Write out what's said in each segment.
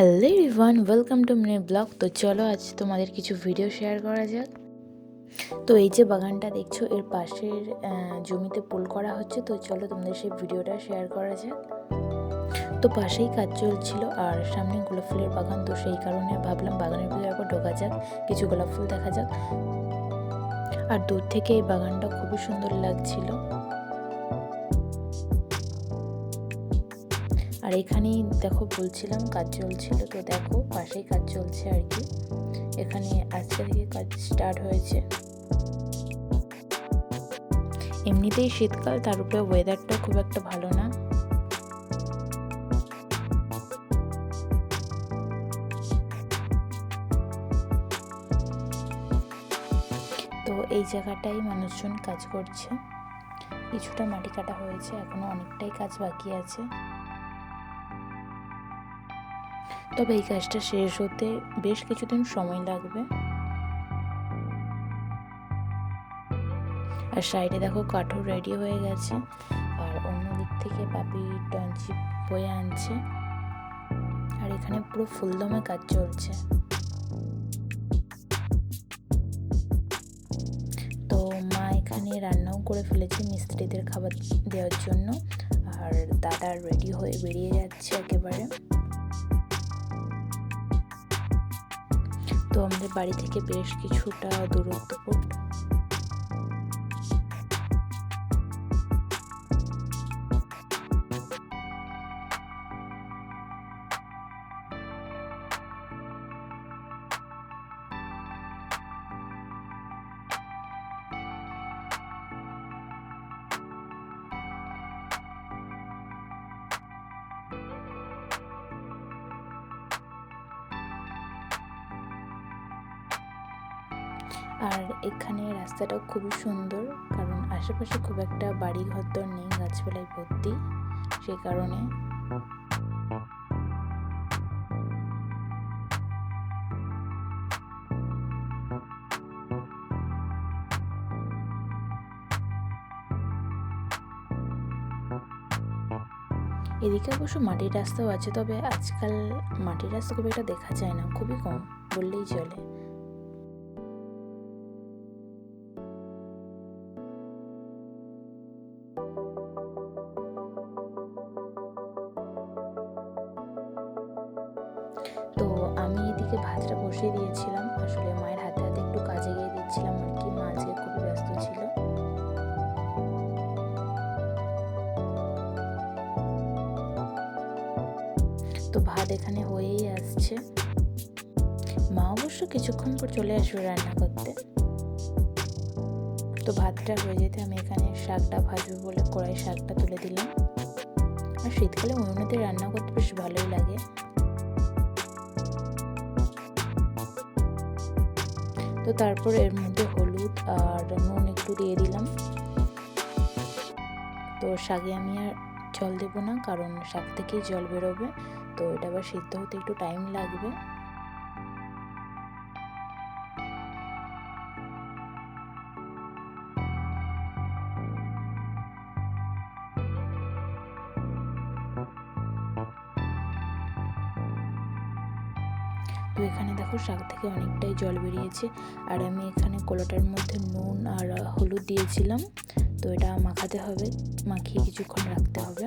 Hello Rivan welcome to mini blog তো চলো আজ তোমাদের কিছু ভিডিও শেয়ার করা যাক। তো এই যে বাগানটা দেখছ, এর পাশের জমিতে পোল করা হচ্ছে। তো চলো তোমাদের সেই ভিডিওটা শেয়ার করা যাক। তো পাশেই কাজ চলছিল আর সামনে গোলাপ ফুলের বাগান। তো সেই কারণে ভাবলাম বাগানের ভিতরে একবার ঢোকা যাক, কিছু গোলাপ ফুল দেখা যাক। আর দূর থেকে এই বাগানটা খুবই সুন্দর লাগছিল। আর এখানেই দেখো বলছিলাম কাজ চলছিল, তো দেখো পাশেই কাজ চলছে আর কি। এখানে আজকে থেকে কাজ স্টার্ট হয়েছে। এমনিতেই শীতকাল, তার উপরে ওয়েদারটা খুব একটা ভালো না। তো এই জায়গাটাই মানুষজন কাজ করছে। কিছুটা মাটি কাটা হয়েছে, এখনও অনেকটাই কাজ বাকি আছে। তবে এই কাজটা শেষ হতে বেশ কিছুদিন সময় লাগবে। আর সাইডে দেখো কাঠও রেডি হয়ে গেছে। আর অন্য দিক থেকে পাপি ডঞ্চি বয়ে আনছে। আর এখানে পুরো ফুলদমে কাজ চলছে। তো মা এখানে রান্নাও করে ফেলেছে মিস্ত্রিদের খাবার দেওয়ার জন্য। আর দাদা রেডি হয়ে বেরিয়ে যাচ্ছে একেবারে। তো আমাদের বাড়ি থেকে বেশ কিছুটা দূরত্ব আর এখানে রাস্তাটাও খুবই সুন্দর, কারণ আশেপাশে খুব একটা বাড়ি ঘর নেই, গাছপালায় ভর্তি সেই কারণে। এদিকে অবশ্য মাটির রাস্তাও আছে, তবে আজকাল মাটির রাস্তা খুব একটা দেখা যায় না, খুবই কম, বললেই চলে। এদিকে ভাতটা বসিয়ে দিয়েছিলাম। আসলে মায়ের হাতে হাতে একটু কাজে গিয়ে দিচ্ছিলাম আর কি, মা আজকে খুবই ব্যস্ত ছিল। তো ভাত এখানে হয়েই আসছে। মা অবশ্য কিছুক্ষণ পর চলে আসবে রান্না করতে। তো ভাতটা হয়ে যেতে আমি এখানে শাকটা ভাজবো বলে কড়াই শাকটা তুলে দিলাম। আর শীতকালে উনুনেতে রান্না করতে বেশ ভালোই লাগে। তো তারপর এর মধ্যে হলুদ আর নুন একটু দিয়ে দিলাম। তো শাকে আমি আর জল দেবো না, কারণ শাক থেকেই জল বেরোবে। তো এটা আবার সিদ্ধ হতে একটু টাইম লাগবে। তো এখানে দেখো শাক থেকে অনেকটাই জল বেরিয়েছে। আর আমি এখানে কলোটার মধ্যে নুন আর হলুদ দিয়েছিলাম। তো এটা মাখাতে হবে, মাখিয়ে কিছুক্ষণ রাখতে হবে।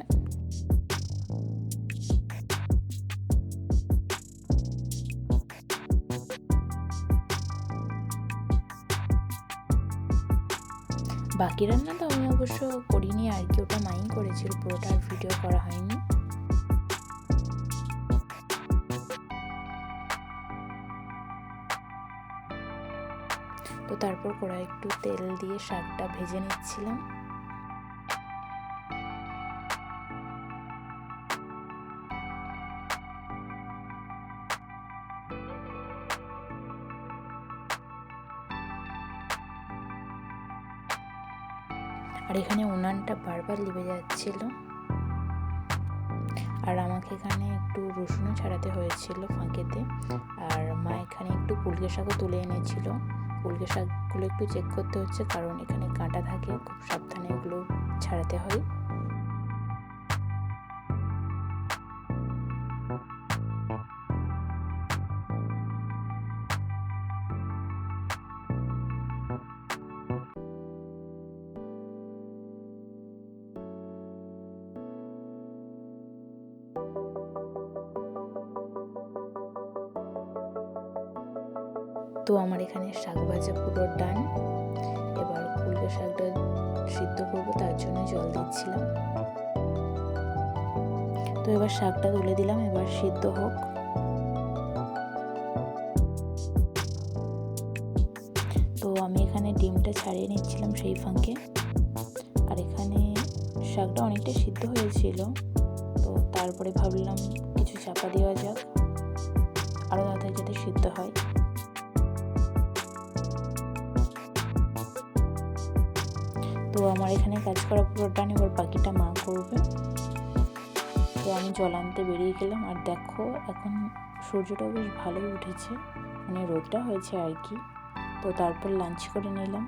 বাকি রান্নাটা আমি অবশ্য করিনি, আর কি, ওটা মাই করেছিল, পুরোটা আর ভিডিও করা হয়নি। তো তারপর কড়াই একটু তেল দিয়ে শাকটা ভেজে নিচ্ছিলাম। আর এখানে উনানটা বারবার লিবে যাচ্ছিল। আর আমাকে এখানে একটু রসুনও ছাড়াতে হয়েছিল ফাঁকেতে। আর মা এখানে একটু পুলকে শাকও তুলে এনেছিল। পুলকে শাকগুলো একটু চেক করতে হচ্ছে, কারণ এখানে কাঁটা থাকে, খুব সাবধানে এগুলো ছাড়াতে হয়। তো আমার এখানে শাক ভাজা পুরো ডান। এবার কুলকে শাকটা সিদ্ধ করব, তার জন্য জল দিচ্ছিলাম। তো এবার শাকটা তুলে দিলাম, এবার সিদ্ধ হোক। তো আমি এখানে ডিমটা ছাড়িয়ে নিচ্ছিলাম সেই ফাঁকে। আর এখানে শাকটা অনেকটা সিদ্ধ হয়েছিল। তো তারপরে ভাবলাম কিছু চাপা দেওয়া যাক। আরও তাড়াতাড়ি যাতে সিদ্ধ হয়। তো আমার এখানে কাজ করা পুরোটা এবার বাকিটা মা করবে। তো আমি জল আনতে বেরিয়ে গেলাম, আর দেখো এখন সূর্যটা বেশ ভালোই উঠেছে মানে রোদটা হয়েছে আর কি। তো তারপর লাঞ্চ করে নিলাম।